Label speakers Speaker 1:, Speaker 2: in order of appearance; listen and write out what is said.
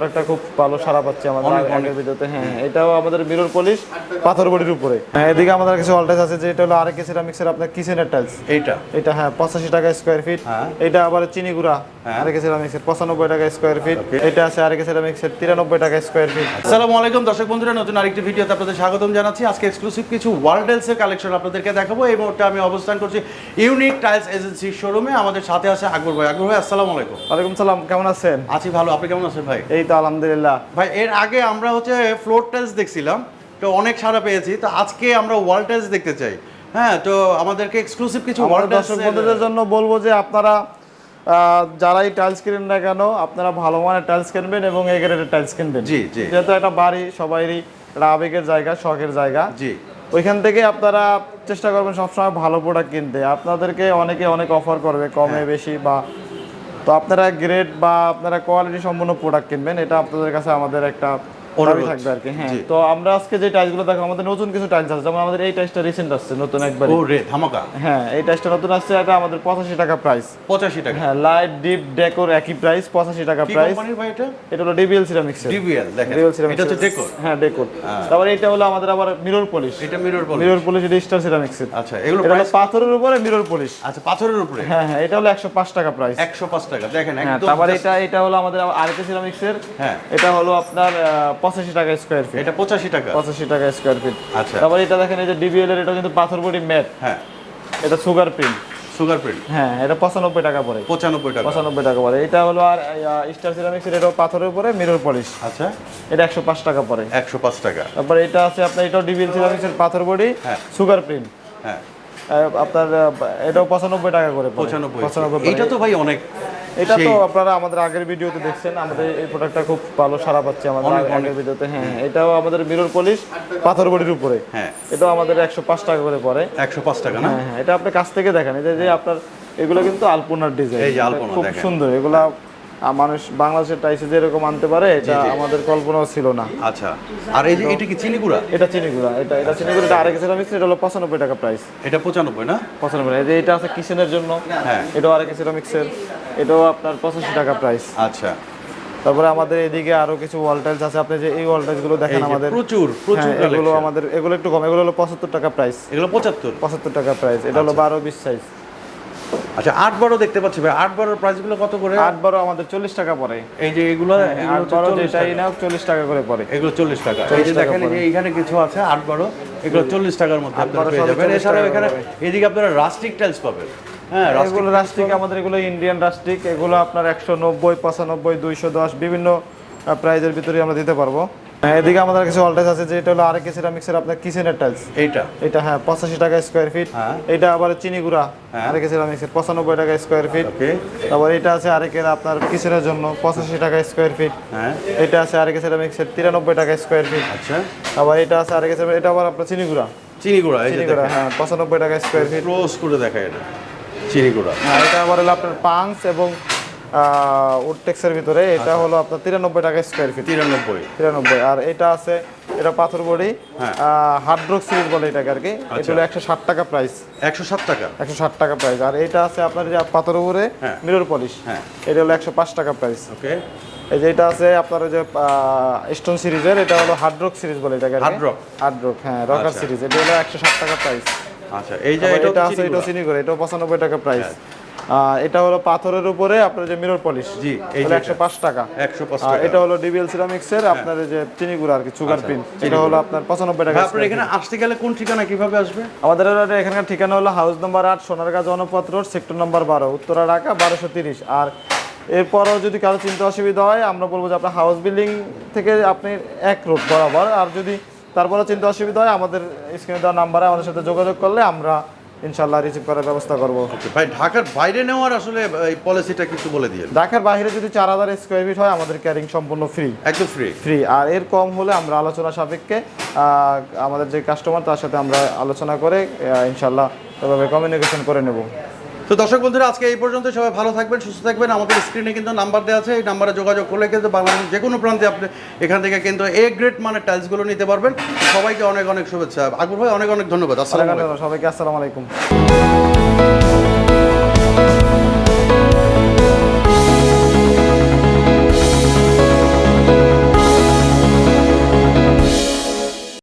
Speaker 1: প্রোডাক্টটা খুব ভালো সারা পাচ্ছে আমাদের আগের ভিডিওতে হ্যাঁ হ্যাঁ, এটাও আমাদের মিরর পলিশ পাথর বডির উপরে। হ্যাঁ এদিকে আমাদের কিছু অল্টাইস আছে যেটা হলো আরেক সিরামিক্সের আপনার কিচেনের টাইলস
Speaker 2: এইটা?
Speaker 1: এটা হ্যাঁ পঁচাশি টাকা স্কোয়ার ফিট
Speaker 2: হ্যাঁ।
Speaker 1: এটা আবার চিনি গুঁড়া
Speaker 2: হ্যাঁ।
Speaker 1: আরেক সিরামিক্সের পঁচানব্বই টাকা স্কোয়ার ফিট এটা আছে আরেক সিরামিক্সের তিরানব্বই টাকা স্কোয়ার ফিট
Speaker 2: আসসালামু আলাইকুম দর্শক বন্ধুরা নতুন আরেকটি ভিডিওতে আপনাদের স্বাগতম জানাচ্ছি। আজকে এক্সক্লুসিভ কিছু ওয়ার্ল্ডেলসের কালেকশন আপনাদেরকে দেখাবো। এই মুহূর্তে আমি অবস্থান করছি ইউনিক টাইলস এজেন্সি শোরুমে আমাদের সাথে আছে আকবর ভাই। আকবর ভাই আসসালামু আলাইকুম।
Speaker 1: ওয়ালাইকুম সালাম কেমন আছেন?
Speaker 2: আছি ভালো আপনি কেমন আছেন ভাই?
Speaker 1: এই তো আলহামদুলিল্লাহ।
Speaker 2: ভাই এর আগে আমরা হচ্ছে ফ্লোর টাইলস দেখছিলাম তো অনেক সারা পেয়েছি তো আজকে আমরা ওয়াল টাইলস দেখতে চাই। হ্যাঁ তো আমাদেরকে এক্সক্লুসিভ কিছু ওয়াল
Speaker 1: দর্শক জন্য বলব যে আপনারা যারাই টাইলস কিনেন না কেন আপনারা ভালো মানের টাইলস কিনবেন এবং এই গ্রেডের টাইলস কিনবেন।
Speaker 2: জি, জি।
Speaker 1: যেহেতু একটা বাড়ি সবারই একটা আবেগের জায়গা শখের জায়গা।
Speaker 2: জি।
Speaker 1: ওইখান থেকে আপনারা চেষ্টা করবেন সবসময় ভালো প্রোডাক্ট কিনতে। আপনাদেরকে অনেকে অনেক অফার করবে কমে
Speaker 2: হ্যাঁ।
Speaker 1: বেশি বা তো আপনারা গ্রেড বা আপনারা কোয়ালিটি সম্পন্ন প্রোডাক্ট কিনবেন এটা আপনাদের কাছে আমাদের একটা
Speaker 2: অনুরোধ।
Speaker 1: থাকবে আর কি হ্যাঁ। তো আমরা আজকে যে টাইলসগুলো দেখো আমাদের নতুন কিছু টাইলস আছে যেমন আমাদের এই টাইলসটা রিসেন্ট আসছে নতুন একবার
Speaker 2: ও রে ধামাকা।
Speaker 1: হ্যাঁ এই টাইলসটা নতুন আসছে এটা আমাদের পঁচাশি টাকা প্রাইস
Speaker 2: পঁচাশি টাকা।
Speaker 1: হ্যাঁ লাইট ডিপ ডেকোর একই প্রাইস পঁচাশি টাকা
Speaker 2: কি
Speaker 1: প্রাইস
Speaker 2: কোম্পানির ভাই এটা?
Speaker 1: এটা হলো ডিবিএল সিরামিক্স
Speaker 2: ডিভিএল দেখেন।
Speaker 1: ডিবিএল সিরামিক্স
Speaker 2: এটা হচ্ছে ডেকোর
Speaker 1: হ্যাঁ ডেকোর
Speaker 2: হ্যাঁ।
Speaker 1: তারপরে এটা হলো আমাদের আবার মিরর পলিশ
Speaker 2: এটা মিরর বল
Speaker 1: মিরর পলিশ এটা স্টার সিরামিক্স
Speaker 2: আচ্ছা এগুলো প্রাইস
Speaker 1: পাথরের উপরে মিরর পলিশ
Speaker 2: আচ্ছা পাথরের উপরে?
Speaker 1: হ্যাঁ হ্যাঁ এটা হলো একশো পাঁচ টাকা প্রাইস
Speaker 2: একশো পাঁচ টাকা দেখেন
Speaker 1: হ্যাঁ
Speaker 2: একদম
Speaker 1: তারপরে এটা এটা হলো আমাদের আরেকটা সিরামিক্সের
Speaker 2: হ্যাঁ।
Speaker 1: এটা হলো আপনার পঁচাশি টাকা স্কোয়ার ফিট
Speaker 2: এটা পঁচাশি টাকা।
Speaker 1: পঁচাশি টাকা স্কোয়ার ফিট
Speaker 2: আচ্ছা।
Speaker 1: তারপরে এটা দেখেন এই যে ডিবিএল এর এটা কিন্তু পাথর বডি ম্যাট।
Speaker 2: হ্যাঁ।
Speaker 1: এটা সুগার প্রিন্ট
Speaker 2: সুগার প্রিন্ট
Speaker 1: হ্যাঁ এটা পঁচানব্বই টাকা পড়ে।
Speaker 2: পঁচানব্বই টাকা।
Speaker 1: পঁচানব্বই টাকা পড়ে। এটা হলো আর স্টার সিরামিক্সের এটা পাথরের উপরে মিরর পলিশ
Speaker 2: আচ্ছা।
Speaker 1: এটা একশো পাঁচ টাকা পড়ে।
Speaker 2: একশো পাঁচ টাকা।
Speaker 1: তারপরে এটা আছে আপনার এটাও ডিবিএল সিরামিক্সের পাথর বডি
Speaker 2: হ্যাঁ।
Speaker 1: সুগার প্রিন্ট
Speaker 2: হ্যাঁ।
Speaker 1: আপনার এটাও পঁচানব্বই টাকা করে।
Speaker 2: পঁচানব্বই।
Speaker 1: পঁচানব্বই
Speaker 2: এইটা তো ভাই অনেক
Speaker 1: এটা তো আপনারা আমাদের আগের ভিডিওতে দেখছেন আমাদের এই প্রোডাক্টটা খুব ভালো সারা পাচ্ছে আমাদের আগের ভিডিওতে হ্যাঁ হ্যাঁ, এটাও আমাদের মিরর পলিশ পাথর বডির উপরে।
Speaker 2: হ্যাঁ।
Speaker 1: এটাও আমাদের একশো পাঁচ টাকা করে পড়ে।
Speaker 2: একশো পাঁচ টাকা না?
Speaker 1: হ্যাঁ হ্যাঁ এটা আপনি কাছ থেকে দেখেন। এটা যে- আপনার এগুলো কিন্তু আলপনার ডিজাইন
Speaker 2: এই যে আলপনা
Speaker 1: খুব সুন্দর। এগুলা মানুষ বাংলাদেশের টাইসে যেরকম আনতে পারে এটা আমাদের কল্পনাও ছিল না।
Speaker 2: আচ্ছা। আর এই যে এটা কি চিনি গুঁড়া?
Speaker 1: এটা চিনিগুড়া এটা এটা চিনিগুড়া এটা আরেক সিরামিক্স এটা হলো পঁচানব্বই টাকা প্রাইস
Speaker 2: এটা পঁচানব্বই না?
Speaker 1: পঁচানব্বই এই যে এটা আছে কিচেনের জন্য
Speaker 2: হ্যাঁ।
Speaker 1: এটাও আরেক সিরামিক্সের এটাও আপনার পঁচাশি টাকা প্রাইস
Speaker 2: আচ্ছা।
Speaker 1: তারপরে আমাদের এদিকে আরও কিছু ওয়াল টাইলস আছে। আপনি যে এই ওয়াল
Speaker 2: টাইলসগুলো
Speaker 1: দেখেন আমাদের
Speaker 2: প্রচুর প্রচুর
Speaker 1: হ্যাঁ, এগুলো আমাদের এগুলো একটু কম। এগুলো হলো পঁচাত্তর টাকা প্রাইস
Speaker 2: এগুলো পঁচাত্তর।
Speaker 1: পঁচাত্তর টাকা প্রাইস এটা হলো বারো বিশ সাইজ
Speaker 2: আচ্ছা আট বারো দেখতে পাচ্ছি ভাই। আট বারোর প্রাইসগুলো কত করে?
Speaker 1: আট বারো আমাদের চল্লিশ টাকা পড়ে।
Speaker 2: এই যে এগুলো
Speaker 1: আট
Speaker 2: এগুলো
Speaker 1: বারো যেটাই নাও চল্লিশ টাকা করে পড়ে।
Speaker 2: এগুলো চল্লিশ টাকা। এই যে দেখেন যে। এইখানে কিছু আছে আট বারো এগুলো চল্লিশ টাকার মধ্যে আপনারা পেয়ে যাবেন। এছাড়াও এখানে এদিকে আপনারা রাস্টিক টাইলস পাবেন। হ্যাঁ
Speaker 1: এগুলো রাস্টিক আমাদের এগুলো ইন্ডিয়ান রাস্টিক এগুলো আপনার একশো নব্বই পঁচানব্বই দুইশো দশ বিভিন্ন প্রাইজের ভিতরে আমরা দিতে পারব। হ্যাঁ, এদিকে আমাদের কিছু অল আছে যেটা হলো আরেক সিরামিক্সের আপনার কিচেনের টাইলস
Speaker 2: এইটা?
Speaker 1: এটা হ্যাঁ পঁচাশি টাকা স্কোয়ার ফিট
Speaker 2: হ্যাঁ।
Speaker 1: এটা আবার চিনি গুঁড়া
Speaker 2: হ্যাঁ।
Speaker 1: আরেক সিরামিক্সের পঁচানব্বই টাকা স্কোয়ার ফিট তারপর এটা আছে আরেকের আপনার কিচেনের জন্য পঁচাশি টাকা স্কোয়ার ফিট
Speaker 2: হ্যাঁ।
Speaker 1: এটা আছে আরেক সিরামিক্সের তিরানব্বই টাকা স্কোয়ার ফিট
Speaker 2: আচ্ছা।
Speaker 1: আবার এটা আছে আরেক সিরামিক এটা আবার আপনার চিনি গুঁড়া।
Speaker 2: চিনি গুঁড়া
Speaker 1: চিনি গুঁড়া হ্যাঁ পঁচানব্বই টাকা স্কোয়ার ফিট
Speaker 2: ক্লোজ করে দেখায় এটা। চিনি গুঁড়া।
Speaker 1: হ্যাঁ এটা আবার হলো আপনার পাংস এবং উডটেক্সের ভিতরে এটা হলো আপনার তিরানব্বই টাকা স্কোয়ার ফিট
Speaker 2: তিরানব্বই।
Speaker 1: তিরানব্বই। আর এটা আছে এটা পাথর বডি
Speaker 2: হ্যাঁ।
Speaker 1: হার্ড্রক সিরিজ বলে এটাকে আর কি। এটা
Speaker 2: আচ্ছা।
Speaker 1: হলো একশো ষাট টাকা প্রাইস
Speaker 2: একশো সাত টাকা?
Speaker 1: একশো ষাট টাকা প্রাইস আর এটা আছে আপনার যে পাথর উপরে
Speaker 2: হ্যাঁ।
Speaker 1: মিরর পলিশ
Speaker 2: হ্যাঁ।
Speaker 1: এটা হলো একশো পাঁচ টাকা প্রাইস
Speaker 2: ওকে
Speaker 1: এই যে এটা আছে আপনার যে স্টোন সিরিজের এটা হলো হার্ড্রক সিরিজ বলে এটাকে
Speaker 2: rock?
Speaker 1: হার্ড্রক হ্যাঁ রকার
Speaker 2: আচ্ছা।
Speaker 1: সিরিজ এটা হলো একশো ষাট টাকা প্রাইস
Speaker 2: আচ্ছা এই যে
Speaker 1: এটা
Speaker 2: এটা
Speaker 1: আছে এটা চিনি করে এটাও পঁচানব্বই টাকা প্রাইস এটা হলো পাথরের উপরে আপনার যে মিরর পলিশ
Speaker 2: জি, এই যে
Speaker 1: একশো পাঁচ টাকা।
Speaker 2: একশো পাঁচ টাকা।
Speaker 1: এটা হলো ডিবিএল সিরামিক্সের আপনার যে চিনি গুঁড়া আর কি সুগার পিন এটা হলো আপনার পঁচানব্বই টাকা
Speaker 2: ভাই, আপনার এখানে আসতে গেলে কোন ঠিকানা কীভাবে আসবে?
Speaker 1: আমাদের এখানকার ঠিকানা হলো হাউস নম্বর আট Sonargaon Janapath road sector number বারো উত্তরা ঢাকা বারোশো তিরিশ। আর এরপরও যদি কারও চিন্তা অসুবিধা হয় আমরা বলব যে আপনার হাউস বিল্ডিং থেকে আপনি এক রোড বরাবর। আর যদি তারপরে চিন্তা অসুবিধা হয় আমাদের স্ক্রিনে দেওয়া নাম্বারে আমাদের সাথে যোগাযোগ করলে আমরা ইনশাল্লাহ রিসিভ করার ব্যবস্থা করব।
Speaker 2: ভাই ঢাকার বাইরে নেওয়ার আসলে এই পলিসিটা কিছু বলে দিয়ে
Speaker 1: ঢাকার বাইরে যদি চার হাজার স্কোয়ার ফিট হয় আমাদের ক্যারিং সম্পূর্ণ ফ্রি
Speaker 2: একদম ফ্রি
Speaker 1: ফ্রি আর এর কম হলে আমরা আলোচনা সাপেক্ষে আমাদের যে কাস্টমার তার সাথে আমরা আলোচনা করে ইনশাল্লাহ এভাবে কমিউনিকেশন করে নেব।
Speaker 2: তো দর্শক বন্ধুরা আজকে এই পর্যন্ত সবাই ভালো থাকবেন সুস্থ থাকবেন। আমাদের স্ক্রিনে কিন্তু নাম্বার দেওয়া আছে এই নাম্বারে যোগাযোগ করলে কিন্তু বাংলাদেশের যে কোনো প্রান্তে আপনি এখান থেকে কিন্তু এ গ্রেড মানের টাইলসগুলো নিতে পারবেন। সবাইকে অনেক অনেক শুভেচ্ছা। আকবর ভাই অনেক অনেক ধন্যবাদ। আসসালামাইকুম
Speaker 1: সবাইকে আসসালামু আলাইকুম।